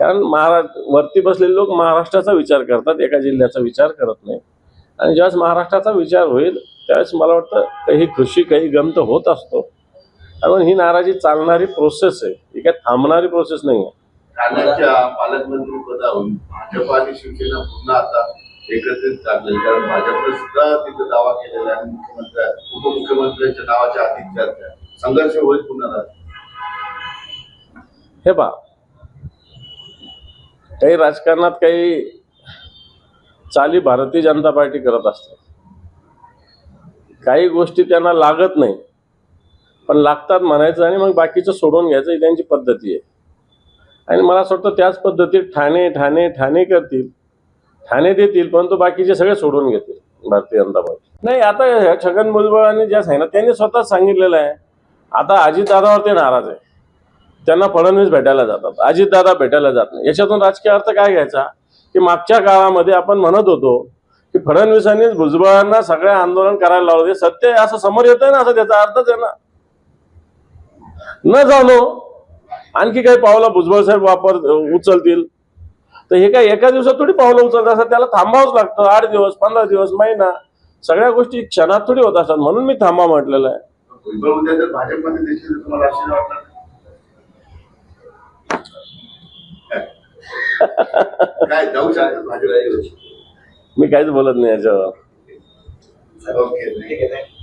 कारण महाराष्ट्र वरती बसलेले लोक महाराष्ट्राचा विचार करतात एका जिल्ह्याचा विचार करत नाही आणि ज्यावेळेस महाराष्ट्राचा विचार होईल त्यावेळेस मला वाटतं काही खुशी काही गम तर होत असतो कारण ही नाराजी चालणारी प्रोसेस आहे ही काय थांबणारी प्रोसेस नाही आहे ठाण्याच्या पालकमंत्री पदावरून भाजप आणि शिवसेना पुन्हा आता एकत्रित चालले कारण भाजपने सुद्धा तिथे दावा केलेला आहे आणि मुख्यमंत्री उपमुख्यमंत्र्यांच्या नावाच्या अधिक चर्चा आहे. संघर्ष होईल पुन्हा राज्यात. हे पहा काही राजकारणात काही चाली भारतीय जनता पार्टी करत असते. काही गोष्टी त्यांना लागत नाही. पण लागतात म्हणायचं आणि मग बाकीचं सोडून घ्यायचं ही त्यांची पद्धती आहे. आणि मला असं वाटतं त्याच पद्धतीत ठाणे ठाणे ठाणे करतील. ठाणे देतील परंतु बाकीचे सगळे सोडून घेतील भारतीय जनता पार्टी. नाही आता ह्या छगन आणि ज्या सांगितलं त्यांनी स्वतःच सांगितलेलं आहे. आता अजितदादावर ते नाराज आहे. त्यांना फडणवीस भेटायला जातात अजितदादा भेटायला जात नाही. याच्यातून राजकीय अर्थ काय घ्यायचा? की मागच्या काळामध्ये आपण म्हणत होतो की फडणवीसांनीच भुजबळांना सगळे आंदोलन करायला लावले. सत्य असं समोर येतंय ना असं त्याचा अर्थच आहे ना. न जाणो आणखी काही पावलं भुजबळ साहेब वापर उचलतील. तर हे काय एका दिवसात थोडी पावलं उचलत असतात त्याला थांबावंच लागतं. आठ दिवस पंधरा दिवस महिना सगळ्या गोष्टी क्षणात थोडी होत असतात. म्हणून मी थांबा म्हटलेलं आहे. काय जाऊ शकतात भाजप मी काहीच बोलत नाही याच्यावर. ओके